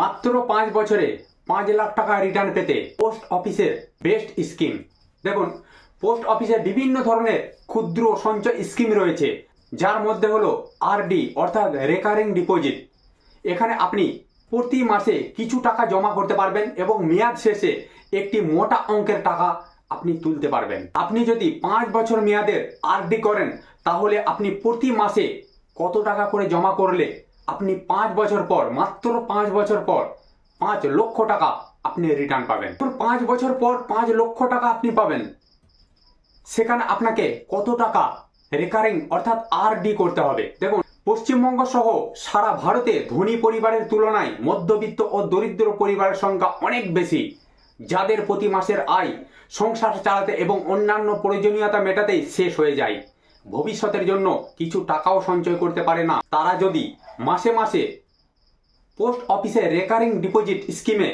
মাত্র পাঁচ বছরে পাঁচ লাখ টাকা রিটার্ন পেতে পোস্ট অফিসের বেস্ট স্কিম দেখুন পোস্ট অফিসে বিভিন্ন ধরনের ক্ষুদ্র সঞ্চয় স্কিম রয়েছে, যার মধ্যে হলো আরডি অর্থাৎ রেকারিং ডিপোজিট এখানে আপনি প্রতি মাসে কিছু টাকা জমা করতে পারবেন এবং মেয়াদ শেষে একটি মোটা অঙ্কের টাকা আপনি তুলতে পারবেন। আপনি যদি পাঁচ বছর মেয়াদের আরডি করেন, তাহলে আপনি প্রতি মাসে কত টাকা করে জমা করলে আপনি পাঁচ বছর পর, মাত্র পাঁচ বছর পর, পাঁচ লক্ষ টাকা আপনি রিটার্ন পাবেন। পাঁচ বছর পর পাঁচ লক্ষ টাকা আপনি পাবেন। সেখানে আপনাকে কত টাকা রেকারিং অর্থাৎ আর ডি করতে হবে। দেখুন, পশ্চিমবঙ্গ সহ সারা ভারতে ধনী পরিবারের তুলনায় মধ্যবিত্ত ও দরিদ্র পরিবারের সংখ্যা অনেক বেশি। যাদের প্রতি মাসের আয় সংসার চালাতে এবং অন্যান্য প্রয়োজনীয়তা মেটাতেই শেষ হয়ে যায়। ভবিষ্যতের জন্য কিছু টাকাও সঞ্চয় করতে পারে না। তারা যদি মাসে মাসে পোস্ট অফিসে রেকারিং ডিপোজিট স্কিমে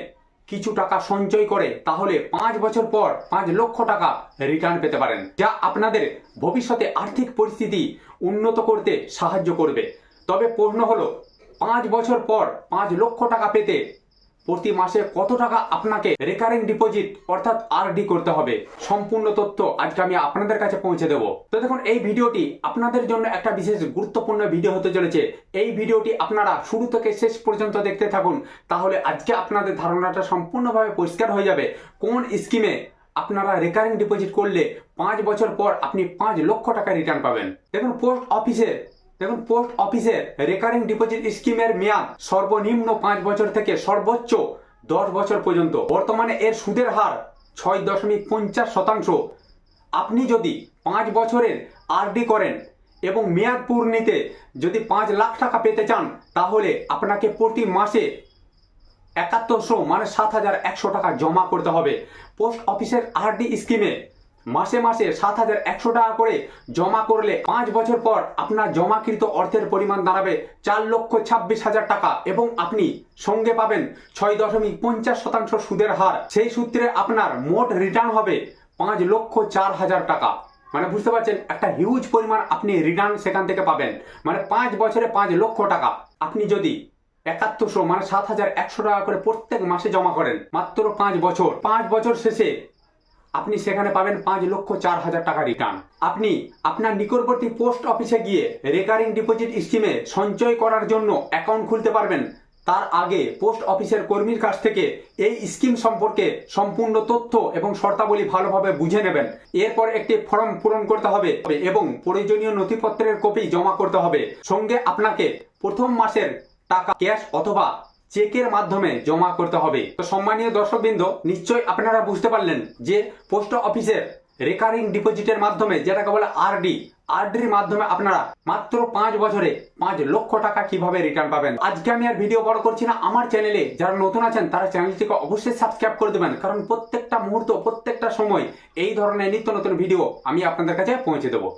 কিছু টাকা সঞ্চয় করে, তাহলে পাঁচ বছর পর পাঁচ লক্ষ টাকা রিটার্ন পেতে পারেন, যা আপনাদের ভবিষ্যতে আর্থিক পরিস্থিতি উন্নত করতে সাহায্য করবে। তবে প্রশ্ন হলো, পাঁচ বছর পর পাঁচ লক্ষ টাকা পেতে প্রতি মাসে কত টাকা আপনাকে রেকারিং ডিপোজিট অর্থাৎ আরডি করতে হবে? সম্পূর্ণ তথ্য আজকে আমি আপনাদের কাছে পৌঁছে দেবো। তো দেখুন, এই ভিডিওটি আপনাদের জন্য একটা বিশেষ গুরুত্বপূর্ণ ভিডিও হতে চলেছে। এই ভিডিওটি আপনারা শুরু থেকে শেষ পর্যন্ত দেখতে থাকুন। তাহলে আজকে আপনাদের ধারণাটা সম্পূর্ণভাবে পরিষ্কার হয়ে যাবে। কোন স্কিমে আপনারা রেকারিং ডিপোজিট করলে পাঁচ বছর পর আপনি পাঁচ লক্ষ টাকা রিটার্ন পাবেন? দেখুন পোস্ট অফিসে দেখুন পোস্ট অফিসের রেকারিং ডিপোজিট স্কিমের মেয়াদ সর্বনিম্ন পাঁচ বছর থেকে সর্বোচ্চ দশ বছর পর্যন্ত। বর্তমানে এর সুদের হার ছয় দশমিক পঞ্চাশ শতাংশ। আপনি যদি পাঁচ বছরের আরডি করেন এবং মেয়াদ পূর্ণিতে যদি পাঁচ লাখ টাকা পেতে চান, তাহলে আপনাকে প্রতি মাসে একাত্তরশো মানে সাত হাজার একশো টাকা জমা করতে হবে। পোস্ট অফিসের আরডি স্কিমে মাসে মাসে সাত হাজার একশো টাকা করে জমা করলে পাঁচ বছর পর আপনার জমাকৃত অর্থের পরিমাণ দাঁড়াবে চার লক্ষ ছাব্বিশ হাজার টাকা এবং আপনি সঙ্গে পাবেন ছয় দশমিক পঞ্চাশ শতাংশ সুদের হার। সেই সূত্রে আপনার মোট রিটার্ন হবে পাঁচ লক্ষ চার হাজার টাকা। মানে বুঝতে পারছেন? একটা হিউজ পরিমাণ আপনি রিটার্ন সেখান থেকে পাবেন। মানে পাঁচ বছরে পাঁচ লক্ষ টাকা। আপনি যদি একাত্তরশো মানে সাত হাজার একশো টাকা করে প্রত্যেক মাসে জমা করেন, মাত্র পাঁচ বছর। পাঁচ বছর শেষে আপনি সেখানে পাবেন পাঁচ লক্ষ চার হাজার টাকা রিটার্ন আপনি আপনার নিকটবর্তী পোস্ট অফিসে গিয়ে রেকারিং ডিপোজিট স্কিমে সঞ্চয় করার জন্য অ্যাকাউন্ট খুলতে পারবেন। তার আগে পোস্ট অফিসের কর্মীর কাছ থেকে এই স্কিম সম্পর্কে সম্পূর্ণ তথ্য এবং শর্তাবলী ভালোভাবে বুঝে নেবেন। এরপর একটি ফর্ম পূরণ করতে হবে এবং প্রয়োজনীয় নথিপত্রের কপি জমা করতে হবে। সঙ্গে আপনাকে প্রথম মাসের টাকা ক্যাশ অথবা চেকের মাধ্যমে জমা করতে হবে। তো সম্মানীয় দর্শকবৃন্দ, নিশ্চয়ই আপনারা বুঝতে পারলেন যে পোস্ট অফিসের রেকারিং ডিপোজিটের মাধ্যমে, যেটাকে বলে আরডি, আরডির মাধ্যমে আপনারা মাত্র পাঁচ বছরে পাঁচ লক্ষ টাকা কীভাবে রিটার্ন পাবেন। আজকে আমি আর ভিডিও বড় করছি না, আমার চ্যানেলে যারা নতুন আছেন, তারা চ্যানেলটিকে অবশ্যই সাবস্ক্রাইব করে দেবেন, কারণ প্রত্যেকটা মুহূর্ত, প্রত্যেকটা সময় এই ধরনের নিত্য নতুন ভিডিও আমি আপনাদের কাছে পৌঁছে দেবো।